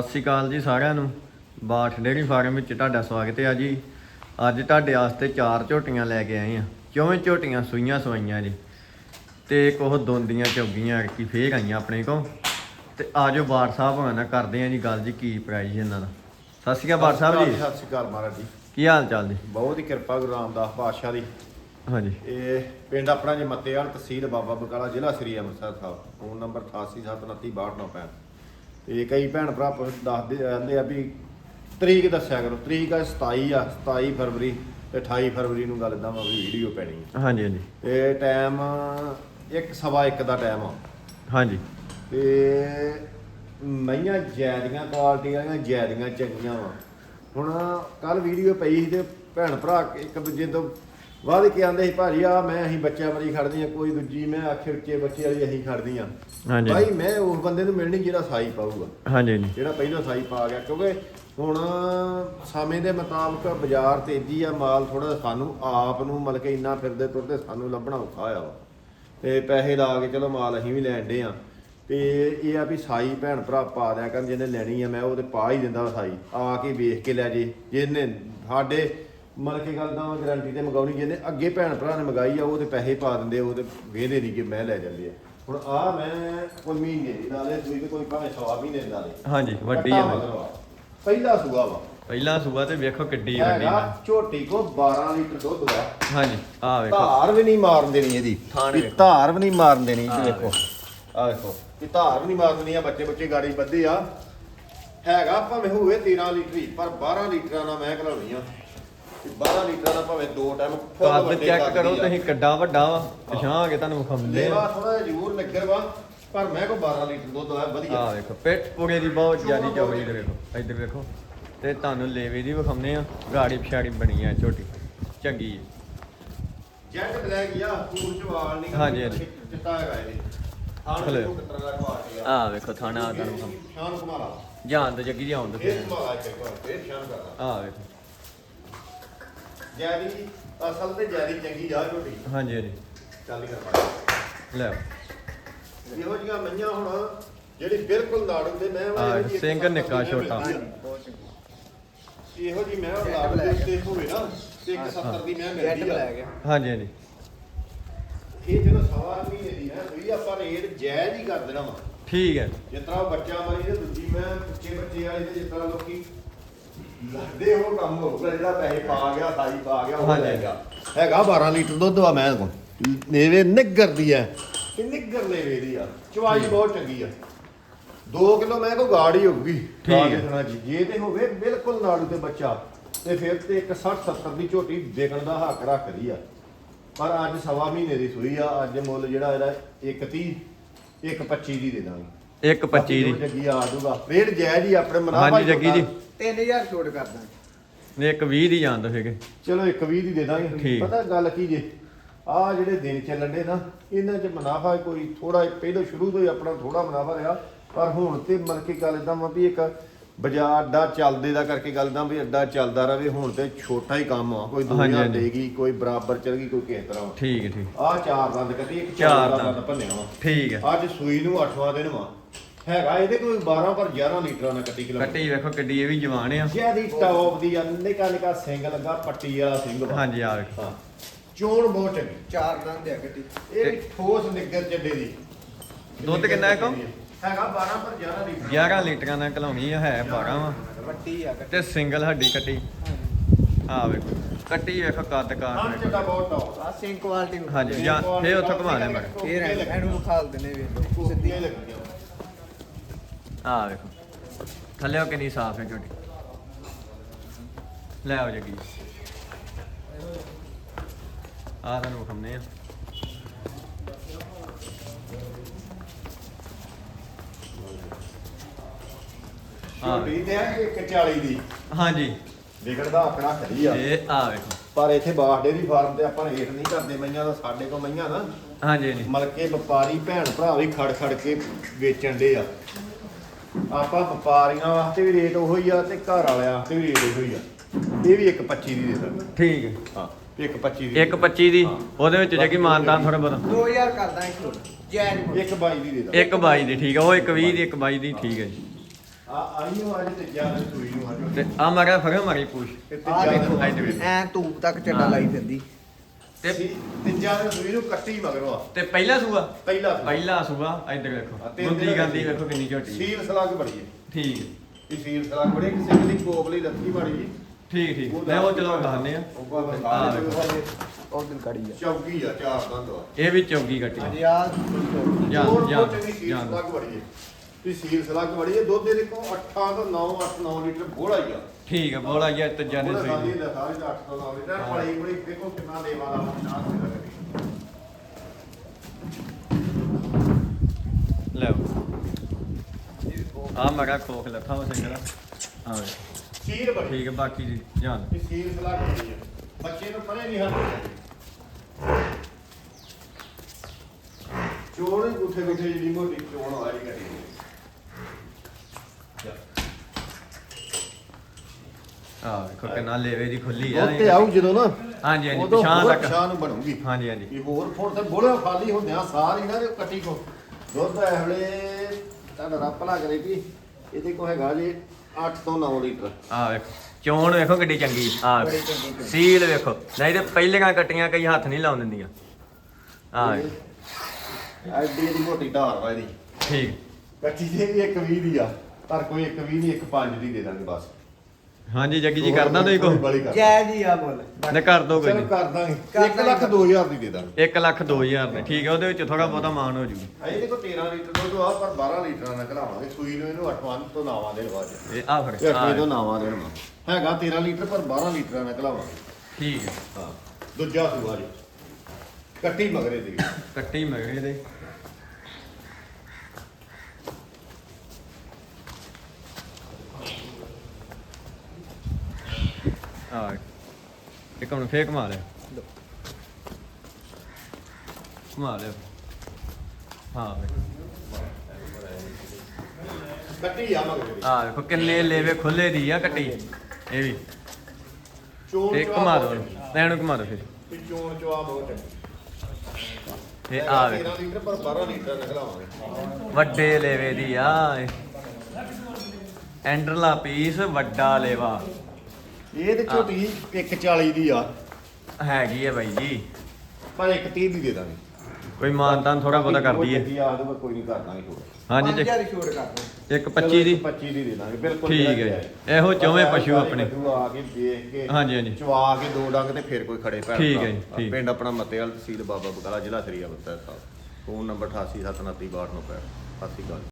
ਸਤਿ ਸ਼੍ਰੀ ਅਕਾਲ ਜੀ ਸਾਰਿਆਂ ਨੂੰ। ਬਾਠ ਡੇਅਰੀ ਫਾਰਮ ਵਿੱਚ ਤੁਹਾਡਾ ਸਵਾਗਤ ਹੈ ਜੀ। ਅੱਜ ਤੁਹਾਡੇ ਵਾਸਤੇ ਚਾਰ ਝੋਟੀਆਂ ਲੈ ਕੇ ਆਏ ਆ ਕਿਉਂ ਝੋਟੀਆਂ ਸੂਈਆਂ ਸਵਾਈਆਂ ਜੀ? ਤੇ ਕੋਹ ਦੋਂਦੀਆਂ ਚੌਗੀਆਂ ਕੀ ਫੇਰ ਆਈਆਂ ਆਪਣੇ ਕੋਲ। ਤੇ ਆਜੋ ਬਾਠ ਸਾਹਿਬ ਹੋਣਾ ਨਾਲ ਕਰਦੇ ਆ ਜੀ ਗੱਲ ਜੀ ਕੀ ਪ੍ਰਾਈਜ਼ ਇਹਨਾਂ ਦਾ। ਸਤਿ ਸ਼੍ਰੀ ਅਕਾਲ ਬਾਠ ਸਾਹਿਬ ਜੀ। ਸਤਿ ਸ਼੍ਰੀ ਅਕਾਲ ਮਹਾਰਾਜ ਜੀ। ਕੀ ਹਾਲ ਚਾਲ ਜੀ? ਬਹੁਤ ਹੀ ਕਿਰਪਾ ਗੁਰੂ ਰਾਮਦਾਸ ਪਾਤਸ਼ਾਹ ਦੀ। ਹਾਂਜੀ। ਇਹ ਪਿੰਡ ਆਪਣਾ ਜੀ ਮੱਤੇਵਾਲ ਤਹਿਸੀਲ ਬਾਬਾ ਬਕਾਲਾ ਜ਼ਿਲ੍ਹਾ ਸ੍ਰੀ ਅੰਮ੍ਰਿਤਸਰ ਸਾਹਿਬ। ਫੋਨ ਨੰਬਰ 8879262965 ਤੇ ਕਈ ਭੈਣ ਭਰਾ ਪੁੱਛ- ਦੱਸਦੇ ਰਹਿੰਦੇ ਆ ਵੀ ਤਰੀਕ ਦੱਸਿਆ ਕਰੋ ਤਰੀਕ ਆ 27 ਆ 27 ਫਰਵਰੀ ਤੇ 28 ਫਰਵਰੀ ਨੂੰ ਗੱਲ ਇਦਾਂ ਵਾ ਵੀ ਵੀਡੀਓ ਪੈਣੀ ਹੈ ਹਾਂਜੀ ਹਾਂਜੀ। ਤੇ ਟਾਈਮ 1 ਸਵਾ 1 ਦਾ ਟਾਈਮ ਆ। ਹਾਂਜੀ। ਤੇ ਮਈਆਂ ਜੈਦੀਆਂ ਕੁਆਲਿਟੀ ਵਾਲੀਆਂ ਜੈਦੀਆਂ ਚੰਗੀਆਂ ਵਾ। ਹੁਣ ਕੱਲ ਵੀਡੀਓ ਪਈ ਸੀ ਤੇ ਭੈਣ ਭਰਾ ਇੱਕ ਦੂਜੇ ਤੋਂ ਵੱਧ ਕੇ ਆਂਦੇ ਸੀ ਭਾਜੀ ਆ ਮੈਂ ਅਸੀਂ ਬੱਚਿਆਂ ਮਰੀ ਖੜਦੀ ਆ ਕੋਈ ਦੂਜੀ ਮੈਂ ਆਖੇ ਉੱਚੇ ਬੱਚੇ ਵਾਲੀ ਅਸੀਂ ਖੜਦੀ ਆ ਹਾਂਜੀ। ਭਾਈ ਮੈਂ ਉਸ ਬੰਦੇ ਨੂੰ ਮਿਲਣੀ ਜਿਹੜਾ ਸਾਈ ਪਾਊਗਾ। ਹਾਂਜੀ ਹਾਂਜੀ। ਜਿਹੜਾ ਪਹਿਲਾਂ ਸਾਈ ਪਾ ਗਿਆ ਕਿਉਂਕਿ ਹੁਣ ਸਮੇਂ ਦੇ ਮੁਤਾਬਕ ਬਾਜ਼ਾਰ ਤੇਜ਼ੀ ਆ ਮਾਲ ਥੋੜਾ ਸਾਨੂੰ ਆਪ ਨੂੰ ਮਤਲਬ ਕਿ ਇੰਨਾ ਫਿਰਦੇ ਤੁਰਦੇ ਸਾਨੂੰ ਲੱਭਣਾ ਔਖਾ ਹੋਇਆ ਵਾ ਤੇ ਪੈਸੇ ਲਾ ਕੇ ਚਲੋ ਮਾਲ ਅਸੀਂ ਵੀ ਲੈਣ ਡੇ ਆ ਤੇ ਇਹ ਆ ਵੀ ਸਾਈ ਭੈਣ ਭਰਾ ਪਾ ਦਿਆ ਕਰਨ ਜਿਹਨੇ ਲੈਣੀ ਆ ਮੈਂ ਉਹ ਤੇ ਪਾ ਹੀ ਦਿੰਦਾ ਸਾਈ ਆ ਕੇ ਵੇਖ ਕੇ ਲੈ ਜੇ। ਜਿਹਨੇ ਸਾਡੇ ਮਤਲਬ ਕਿ ਗੱਲ ਦਾ ਗਾਰੰਟੀ ਤੇ ਮੰਗਾਉਣੀ ਜਿਹਨੇ ਅੱਗੇ ਭੈਣ ਭਰਾ ਨੇ ਮੰਗਾਈ ਆ ਉਹ ਤੇ ਪੈਸੇ ਪਾ ਦਿੰਦੇ ਉਹ ਤੇ ਵੇਹਦੇ ਨਹੀਂ ਕਿ ਮੈਂ ਲੈ ਜਾਂਦੇ ਆ। ਹੁਣ ਆ ਮੈਂ ਕੋਈ ਮਹੀਨੇ ਦੀ ਨਾਲੇ ਸੂਈ ਤੇ ਕੋਈ ਭਾਵੇਂ ਸਵਾ ਮਹੀਨੇ ਦੀ ਨਾਲੇ ਹਾਂਜੀ ਵੱਡੀ ਆ ਮਗਰ। ਪਹਿਲਾ ਸੂਆ ਵਾ। ਪਹਿਲਾ ਸੂਆ ਤੇ ਵੇਖੋ ਕਿੱਡੀ ਵੱਡੀ ਹੈਗਾ ਆ ਝੋਟੀ ਕੋ 12 ਲੀਟਰ ਦੁੱਧ ਵਾ। ਹਾਂਜੀ ਆ ਵੇਖੋ। ਧਾਰ ਵੀ ਨਹੀਂ ਮਾਰਨ ਦੇਣੀ ਇਹਦੀ। ਥਾਣ ਵੀ ਵੇਖੋ। ਧਾਰ ਵੀ ਨਹੀਂ ਮਾਰਨ ਦੇਣੀ ਇਹ ਦੇਖੋ ਆ ਦੇਖੋ ਕਿ ਧਾਰ ਵੀ ਨਹੀਂ ਮਾਰਨ ਦੇਣੀ ਆ ਬੱਚੇ ਬੱਚੇ ਗਾੜੀ ਬੱਧੇ ਆ। ਹੈਗਾ ਭਾਵੇਂ ਹੋਵੇ 13 ਲੀਟਰ ਹੀ ਪਰ 12 ਲੀਟਰਾਂ ਨਾਲ ਮੈਂ ਘਲਾਉਣੀ ਆ। 12 ਲੀਟਰਾਂ ਨਾਲ ਭਾਵੇਂ ਦੋ ਟਾਈਮ ਕੱਦ ਚੈੱਕ ਕਰੋ ਤੁਸੀਂ ਕਿੱਡਾ ਵੱਡਾ ਵਾ। ਪਛਾਂ ਆ ਕੇ ਤੁਹਾਨੂੰ ਵਿਖਾਉਂਦੇ ਆ। ਥੋੜਾ ਜਿਹਾ ਜ਼ਰੂਰ ਲੱਗਰ ਵਾ ਪਰ ਮੈਂ ਕੋ 12 ਲੀਟਰ ਦੁੱਧ ਆ ਵਧੀਆ। ਆ ਵੇਖੋ ਪਿੱਠ ਪੂਰੇ ਦੀ ਬਹੁਤ ਜ਼ਿਆਦੀ ਚੌੜੀ ਇੱਧਰ ਵੇਖੋ ਇੱਧਰ ਵੇਖੋ ਤੇ ਤੁਹਾਨੂੰ ਲੇਵੇ ਦੀ ਵਿਖਾਉਂਦੇ ਆ। ਗਾੜੀ ਪਛਾੜੀ ਬਣੀ ਆ ਛੋਟੀ। ਚੰਗੀ ਹੈ ਜੈਟ ਬਲੈਕ ਆ ਫੂਲ ਚ ਵਾਲ ਨਹੀਂ ਹਾਂਜੀ, ਹਾਂਜੀ। ਚਿੱਟਾ ਹੈਗਾ ਇਹ। ਹਲੇ। ਨੂੰ ਕਿਤਰਾ ਦਾ ਕੁਆਟੀ ਆ। ਆ ਵੇਖੋ ਥਾਣਾ ਤੁਹਾਨੂੰ ਵਿਖਾਉਂ ਸ਼ਾਨ ਕੁਮਾਰਾ। ਜਾਨ ਤੇ ਜੱਗੀ ਜੀ ਆਉਣ ਇਹ ਦੇ ਕੁਮਾਰਾ ਇੱਕ ਵਾਰ ਫੇਰ ਸ਼ਾਨ ਕਰਦਾ ਆ ਵੇਖੋ। ਜੈਦੀ ਅਸਲ ਤੇ ਜੈਦੀ ਚੰਗੀ ਜਾ ਝੋਟੀ ਹਾਂਜੀ ਹਾਂਜੀ। ਚੱਲ ਹੀ ਕਰ ਲੈ। ਇਹੋ ਜੀਆਂ ਮਈਆਂ ਹੁਣ ਜਿਹੜੀ ਬਿਲਕੁਲ ਨਾੜੂ ਦੇ ਮੈਂ ਹਾਂ, ਸਿੰਘ ਨਿੱਕਾ ਛੋਟਾ। ਇਹੋ ਜੀ ਮੈਂ ਨਾੜੂ ਦੇ ਉੱਤੇ ਹੋਵੇ ਨਾ ਤੇ ਇੱਕ 70 ਦੀ ਮੈਂ ਮਿਲਦੀ ਆ। ਹਾਂਜੀ ਹਾਂਜੀ। ਇਹ ਜਦੋਂ ਸਵਾ ਮਹੀਨੇ ਦੀ ਹੈ ਸੋਈ ਆਪਾਂ ਰੇਟ ਜਾਇਜ਼ ਹੀ ਕਰ ਦੇਣਾ ਵਾ। ਠੀਕ ਹੈ। ਜਿਸ ਤਰ੍ਹਾਂ ਉਹ ਬੱਚਾ ਮਰੀ ਤੇ ਦੂਜੀ ਮੈਂ ਬੱਚੇ ਬੱਚੇ ਵਾਲੇ ਤੇ ਜਿਸ ਤਰ੍ਹਾਂ ਲੋਕੀ ਲੱਗਦੇ ਉਹ ਕੰਮ ਹੋਊਗਾ ਜਿਹੜਾ ਪੈਸੇ ਪਾ ਗਿਆ ਸਾਈ ਪਾ ਗਿਆ ਉਹ ਗਿਆ ਹੈਗਾ। 12 ਲੀਟਰ ਦੁੱਧ ਆ ਮੈਂ ਕੋਲ ਨੇਵੇ ਨਿੱਗਰ ਦੀ ਹੈ ਇਹ ਨਿੱਗਰ ਨੇਵੇ ਦੀ ਆ। ਚਵਾਈ ਬਹੁਤ ਚੰਗੀ ਆ। 2 ਕਿਲੋ ਮੈਂ ਕੋ ਗਾੜੀ ਹੋਊਗੀ। ਠੀਕ ਹੈ। ਜੀ। ਜੇ ਤੇ ਹੋਵੇ ਬਿਲਕੁਲ ਨਾੜੂ ਤੇ ਬੱਚਾ। ਤੇ ਫਿਰ ਤੇ ਇੱਕ 60 70 ਦੀ ਝੋਟੀ ਦੇਖਣ ਦਾ ਹੱਕ ਰੱਖਦੀ ਆ। ਪਰ ਅੱਜ ਸਵਾ ਮਹੀਨੇ ਦੀ ਸੂਈ ਆ। ਅੱਜ ਮੁੱਲ ਜਿਹੜਾ ਇਹਦਾ 130 125 ਦੀ ਦੇ ਦਾਂਗੇ। ਇੱਕ 25 ਦੀ। ਜੱਗੀ ਆ ਜਾਊਗਾ। ਰੇਟ ਜਾਇਜ਼ ਹੀ ਆਪਣੇ ਮਨਾ ਹਾਂਜੀ ਜੱਗੀ ਜੀ। 3000 ਛੋਟ ਕਰ ਦਾਂਗੇ। ਨੇ ਇੱਕ 20 ਦੀ ਜਾਣ ਦੋ ਚਲੋ 120 ਦੀ ਦੇ ਦਾਂਗੇ। ਠੀਕ। ਪਤਾ ਗੱਲ ਕੀ ਜੇ? ਆ ਜਿਹੜੇ ਦਿਨ ਚੱਲਣ ਦੇ ਨਾ ਇਹਨਾਂ 'ਚ ਮੁਨਾਫਾ ਕੋਈ ਥੋੜਾ ਪਹਿਲਾਂ ਸ਼ੁਰੂ ਤੋਂ ਹੀ ਆਪਣਾ ਥੋੜਾ ਮੁਨਾਫਾ ਰਿਹਾ ਪਰ ਹੁਣ ਤੇ ਮਨ ਕੇ ਗੱਲ ਇਦਾਂ ਵਾ ਵੀ ਇੱਕ ਬਾਜ਼ਾਰ ਅੱਡਾ ਚੱਲਦੇ ਦਾ ਕਰਕੇ ਗੱਲ ਦਾ ਵੀ ਅੱਡਾ ਚੱਲਦਾ ਰਵੇ ਹੁਣ ਤੇ ਛੋਟਾ ਹੀ ਕੰਮ ਆ। ਕੋਈ ਹਾਂਜੀ, ਦੁਨੀਆ ਹਾਂਜੀ। ਦੇਗੀ ਕੋਈ ਬਰਾਬਰ ਚੱਲ ਗਈ ਕੋਈ ਕਿਸ ਤਰ੍ਹਾਂ ਠੀਕ ਹੈ ਠੀਕ। ਆ ਚਾਰ ਦੰਦ ਕੱਟੀ ਇੱਕ ਚਾਰ ਚਾਰ ਦੰਦ। ਦੰਦ ਭੰਨਿਆ ਵਾ। ਠੀਕ ਹੈ। ਅੱਜ ਸੂਈ ਨੂੰ 8ਵਾਂ ਦਿਨ ਵਾ। ਹੈਗਾ ਇਹਦੇ ਕੋਈ 12 ਪਰ 11 ਲੀਟਰਾਂ ਨਾਲ ਕੱਟੀ ਕਿਲੋ ਕੱਟੀ ਵੇਖੋ ਕਿੱਡੀ ਇਹ ਵੀ ਜਵਾਨ ਆ। ਜਿਹਦੀ ਟੌਪ ਦੀ ਆ ਨਿਕਾ ਨਿਕਾ ਸਿੰਘ ਲੱਗਾ ਪੱਟੀ ਵਾਲਾ ਸਿੰਘ ਵਾ। ਹਾਂਜੀ ਆ ਵੇਖੋ। ਹਾਂ। ਚੋਣ ਬਹੁਤ ਚੰਗੀ ਚਾਰ ਦੰਦ ਆ ਗੱਡੀ ਇਹ ਵੀ ਠੋਸ ਨਿੱਗਰ ਚੱਡੇ ਦੀ। ਦੁੱਧ ਕਿੰਨਾ ਹੈ ਕੋ? ਹੈਗਾ 12 ਪਰ 11 ਲੀਟਰ। 11 ਲੀਟਰਾਂ ਨਾਲ ਘਲਾਉਣੀ ਆ ਹੈ 12 ਵਾ। ਵੱਡੀ ਆ ਗੱਡੀ ਤੇ ਸਿੰਗਲ ਹੱਡੀ ਕੱਟੀ। ਆ ਵੇਖੋ ਕੱਟੀ ਵੇਖੋ ਕੱਦ ਹਾਂ ਕਾਰ ਚੱਡਾ ਬਹੁਤ ਟੌਪ ਆ ਸਿੰਘ ਕੁਆਲਿਟੀ ਹਾਂਜੀ ਜਾਂ ਫੇਰ ਉੱਥੋਂ ਘੁਮਾ ਲੈ ਮੈਂ ਫੇਰ ਇਹਨੂੰ ਖਾਲ ਦਿੰਨੇ ਵੇਖ ਲਓ ਸਿੱਧੀ। ਸਿੱਧੀਆਂ ਲੱਗੀਆਂ। ਆ ਵੇਖੋ। ਥੱਲੇ ਕਿੰਨੀ ਸਾਫ਼ ਹੈ ਝੋਟੀ। ਲੈ ਆਓ ਜੱਗੀ। ਆ ਤੁਹਾਨੂੰ ਵਿਖਾਉਂਦੇ ਆ। ਹਾਂ ਝੋਟੀ ਤੇ ਆ 140 ਦੀ। ਹਾਂਜੀ। ਵਿਕਣ ਦਾ ਆਕੜਾ ਖੜੀ ਆ। ਇਹ ਆ ਵੇਖੋ। ਪਰ ਇੱਥੇ ਬਾਸ ਡੇਰੀ ਫਾਰਮ ਤੇ ਆਪਾਂ ਰੇਟ ਨਹੀਂ ਕਰਦੇ ਮਈਆਂ ਦਾ ਸਾਡੇ ਕੋਲ ਮਈਆਂ ਨਾ। ਹਾਂਜੀ ਹਾਂਜੀ। ਮਲਕੇ ਵਪਾਰੀ ਭੈਣ ਭਰਾ ਵੀ ਖੜ ਖੜ ਕੇ ਵੇਚਣ ਦੇ ਆ। ਆਪਾਂ ਵਪਾਰੀਆਂ ਵਾਸਤੇ ਵੀ ਰੇਟ ਉਹੋ ਹੀ ਆ ਤੇ ਘਰ ਵਾਲਿਆਂ ਵਾਸਤੇ ਵੀ ਰੇਟ ਉਹੋ ਹੀ ਆ। ਇਹ ਵੀ 1.25 ਦੀ ਦੇ ਸਕਦੇ ਠੀਕ ਹੈ। ਹਾਂ 1.25 ਦੀ ਇੱਕ 25 ਦੀ ਹਾਂ। ਉਹਦੇ ਵਿੱਚ ਜੱਗੀ ਮਾਨਤਾ ਥੋੜਾ ਬਹੁਤਾ। 2000 ਕਰ ਦਾਂਗੇ ਛੋਟ ਜੈਨ ਇੱਕ 22 ਦੀ ਦੇ ਦਾਂ 1 22 ਦੀ ਠੀਕ ਹੈ ਉਹ ਇੱਕ 20 ਦੀ ਇੱਕ 22 ਦੀ ਠੀਕ ਹੈ ਜੀ। ਆ ਆਈ ਨੂੰ ਅੱਜ ਤੇ ਜ਼ਿਆਦਾ ਸੂਈ ਨੂੰ ਅੱਜ। ਤੇ ਆ ਮਗਾ ਫਗਾ ਮਾਰੀ ਪੂਛ। ਤੇ ਆ ਦੇਖੋ। ਐ ਧੂਪ ਤੱਕ ਚੱਡਾ ਲਾਈ ਫਿਰਦੀ। ਤੇ ਤੇ ਜ਼ਿਆਦਾ ਸੂਈ ਨੂੰ ਕੱਟੀ ਮਗਰੋਂ ਆ। ਤੇ ਪਹਿਲਾ ਸੂਆ? ਪਹਿਲਾ ਸੂਆ। ਪਹਿਲਾ ਸੂਆ ਇੱਧਰ ਆ, ਵੇਖੋ ਤਿੰਨ ਗੁੰਦੀ ਦਿਨ ਗਾਂਦੀ ਦੀ। ਵੇਖੋ ਕਿੰਨੀ ਝੋਟੀ ਸੀਲ ਸਲਾਗ ਬੜੀ ਹੈ। ਠੀਕ ਇਹ ਸੀਲ ਸਲਾਗ ਬੜੀ ਕਿਸੇ ਦੀ ਕੋਬਲੀ ਲੱਥੀ ਮਾੜੀ ਜੀ। ਠੀਕ ਠੀਕ। ਮੈਂ ਉਹ ਚਲੋ ਖਾਣੇ ਆ ਉਹ ਬਾਬਾ ਆ ਸਾਰੇ ਵੇਖੋ। ਉਹ ਦਿਨ ਕੜੀ ਆ। ਚੌਕੀ ਆ ਚਾਰ ਦੰਦ ਆ। ਇਹ ਵੀ ਚੌਗੀ ਕੱਟੀ। ਹਾਂਜੀ ਆ ਜਾਨ ਹੋਰ ਜਾਨ ਬਹੁਤ ਚੰਗੀ ਸੀਲ ਸਲਾਗ ਬੜੀ ਹੈ ਹੈ ਦੁੱਧ ਦੇ ਦੇਖੋ 8 ਤੋਂ 9 8 9 ਲੀਟਰ ਬੋਲਾ ਹੀ ਆ। ਠੀਕ ਆ ਬੋਲਾ ਜੀ ਤੇ ਜਾਨੇ ਬੋਲਾ ਖਾਲੀ ਸਹੀ ਦਾ ਸਾਰੇ ਦਾ 8 ਤੋਂ 9 ਲੀਟਰ ਹਾਂ। ਬੜੀ ਬੜੀ ਦੇਖੋ ਕਿੰਨਾ ਦੇਵਾ ਦਾ ਨਾਮ ਸੀ ਲੱਗਦੀ ਲਓ ਆ ਮਗਾ ਖੋਖ ਲੱਥਾ ਵਾ ਸਿੰਗਰਾ ਆ ਵੇ। ਸੀਲ ਬੜੀ ਠੀਕ ਹੈ ਬਾਕੀ ਜੀ ਜਾਨ। ਇਹ ਸੀਲ ਸਲਾਗ ਬੜੀ ਹੈ ਬੱਚੇ ਨੂੰ ਪਰੇ ਨਹੀਂ ਹੱਥ ਚੋਣ ਹੀ ਗੁੱਠੇ ਗੁੱਠੇ ਜਿਹੜੀ ਮੋਟੀ ਚੋਣ ਵਾਲੀ ਗੱਡੀ ਆ ਵੇਖੋ ਕਿੰਨਾ ਲੇਵੇ ਦੀ ਖੁੱਲੀ ਆ ਉਹ ਤੇ ਆਉ ਜਦੋਂ ਨਾ ਹਾਂਜੀ ਹਾਂਜੀ ਉਦੋਂ ਪਛਾਣ ਹੋਰ ਤੱਕ। ਪਛਾਣ ਨੂੰ ਬਣੂਗੀ। ਹਾਂਜੀ ਹਾਂਜੀ। ਇਹ ਹੋਰ ਫੋੜ ਤੇ ਬੋਲੇ ਖਾਲੀ ਹੁੰਦਿਆਂ ਸਾਰੀ ਨਾ ਇਹ ਕੱਟੀ ਕੋ। ਦੁੱਧ ਇਹ ਵੇਲੇ ਤੁਹਾਡਾ ਰੱਬ ਭਲਾ ਕਰੇ ਕਿ ਇਹਦੇ ਕੋ ਹੈਗਾ ਜੀ 8 ਤੋਂ 9 ਲੀਟਰ। ਆ ਵੇਖੋ ਚੋਣ ਵੇਖੋ ਕਿੱਡੀ ਚੰਗੀ ਆ ਬੜੀ ਚੰਗੀ ਚੋਣ। ਸੀਲ ਵੇਖੋ ਨਹੀਂ ਤੇ ਪਹਿਲੀਆਂ ਕੱਟੀਆਂ ਕਈ ਹੱਥ ਨਹੀਂ ਲਾਉਣ ਦਿੰਦੀਆਂ। ਆ ਵੇਖੋ, ਐਡੀ ਦੀ ਮੋਟੀ ਧਾਰ ਵਾ ਇਹਦੀ। ਠੀਕ। ਕੱਟੀ ਦੇ ਵੀ ਇੱਕ 20 ਦੀ ਆ। ਪਰ ਕੋਈ ਇੱਕ 20 ਨਹੀਂ ਇੱਕ 5 ਦੀ ਦੇ ਦਾਂਗੇ ਬਸ। ਹਾਂਜੀ ਜੱਗੀ ਜੀ ਕਰਦਾ ਤੁਸੀਂ ਕੋ ਕਰ। ਜੈ ਜੀ ਆ ਬੋਲ। ਨੇ ਕਰ ਦੋ ਕੋਈ ਚਲੋ ਨਹੀਂ। ਕਰ ਦਾਂਗੇ। ਕਰ 1 ਲੱਖ 2000 ਦੀ ਦੇ ਦਾਂਗੇ। 1 ਲੱਖ 2000 ਨੇ ਠੀਕ ਹੈ ਉਹਦੇ ਵਿੱਚ ਥੋੜਾ ਬਹੁਤਾ ਮਾਨ ਹੋ ਜੂਗੀ। ਇਹਦੇ ਕੋ 13 ਲੀਟਰ ਦੁੱਧ ਆ ਪਰ 12 ਲੀਟਰਾਂ ਨਾਲ ਘਲਾਵਾਂਗੇ। ਸੂਈ ਨੂੰ ਇਹਨੂੰ 8 ਤੋਂ 9 ਦੇ ਲਵਾ ਦੇ ਇਹ ਆ ਫਿਰ ਇਹ ਆ ਅੱਠਵੇਂ ਤੋਂ 9 ਦੇ ਲਵਾ ਹੈਗਾ 13 ਲੀਟਰ ਪਰ 12 ਲੀਟਰਾਂ ਨਾਲ ਘਲਾਵਾਂਗੇ। ਠੀਕ ਹੈ। ਹਾਂ ਦੂਜਾ ਸੂਆ ਜੀ। ਕੱਟੀ ਮਗਰੇ ਦੀ। ਕੱਟੀ ਮਗਰੇ ਦੇ। ਆ ਇੱਕ ਹੁਣ ਫੇਕ ਮਾਰ ਲਿਆ। ਮਾਰ ਲਿਆ। ਹਾਂ ਵੇ ਕੱਟੀ ਆ ਮਗਰੇ ਦੀ ਆ ਵੇਖੋ ਕਿੰਨੇ ਲੇਵੇ ਖੁੱਲੇ ਦੀ ਆ ਕੱਟੀ। ਇਹ ਵੀ। ਚੋਣ ਤੇ ਚਵਾ ਘੁਮਾ ਦੋ। ਇਹਨੂੰ ਘੁਮਾ ਦੋ ਫਿਰ। ਤੇ ਚੋਣ ਚਵਾ ਬਹੁਤ ਚੰਗੀ। ਇਹ ਆ ਵੇ 13 ਲੀਟਰ ਪਰ 12 ਲੀਟਰ ਨਿਕਲਾਵਾਂਗੇ ਵੱਡੇ ਲੇਵੇ ਦੀ ਆ। ਐਂਡਰਲਾ ਪੀਸ ਵੱਡਾ ਲੇਵਾ। ਇਹ ਤੇ ਝੋਟੀ 140 ਦੀ ਆ। ਹੈਗੀ ਹੈ ਬਾਈ ਜੀ। ਪਰ ਇੱਕ 30 ਦੀ ਦੇ ਦਾਂਗੇ। ਕੋਈ ਮਾਨਤਾਨ ਥੋੜਾ ਬਹੁਤਾ ਕਰਦੀ ਹੈ ਆ ਤੇ ਕੋਈ ਨਹੀਂ ਕਰ ਹੋਰ। ਹਾਂਜੀ ਜੀ 5000 ਛੋੜ ਕਰ ਦੋ ਇੱਕ 25 ਦੀ। 25 ਦੀ ਦੇ ਦਾਂਗੇ ਬਿਲਕੁਲ ਠੀਕ ਹੈ। ਇਹੋ ਚੌਵੇਂ ਪਸ਼ੂ ਆਪਣੇ। ਪਸ਼ੂ ਆ ਕੇ ਦੇਖ ਕੇ ਹਾਂਜੀ, ਹਾਂਜੀ। ਚਵਾ ਕੇ ਦੋ ਡੰਗ ਤੇ ਫਿਰ ਕੋਈ ਖੜੇ ਭੈਣ ਠੀਕ ਭਰਾ। ਹੈ ਜੀ, ਠੀਕ। ਪਿੰਡ ਆਪਣਾ ਮੱਤੇਵਾਲ ਤਹਿਸੀਲ ਬਾਬਾ ਬਕਾਲਾ ਜ਼ਿਲ੍ਹਾ ਸ੍ਰੀ ਅੰਮ੍ਰਿਤਸਰ ਸਾਹਿਬ। ਫੋਨ ਨੰਬਰ 8879326295 ਸਤਿ ਸ਼੍ਰੀ ਅਕਾਲ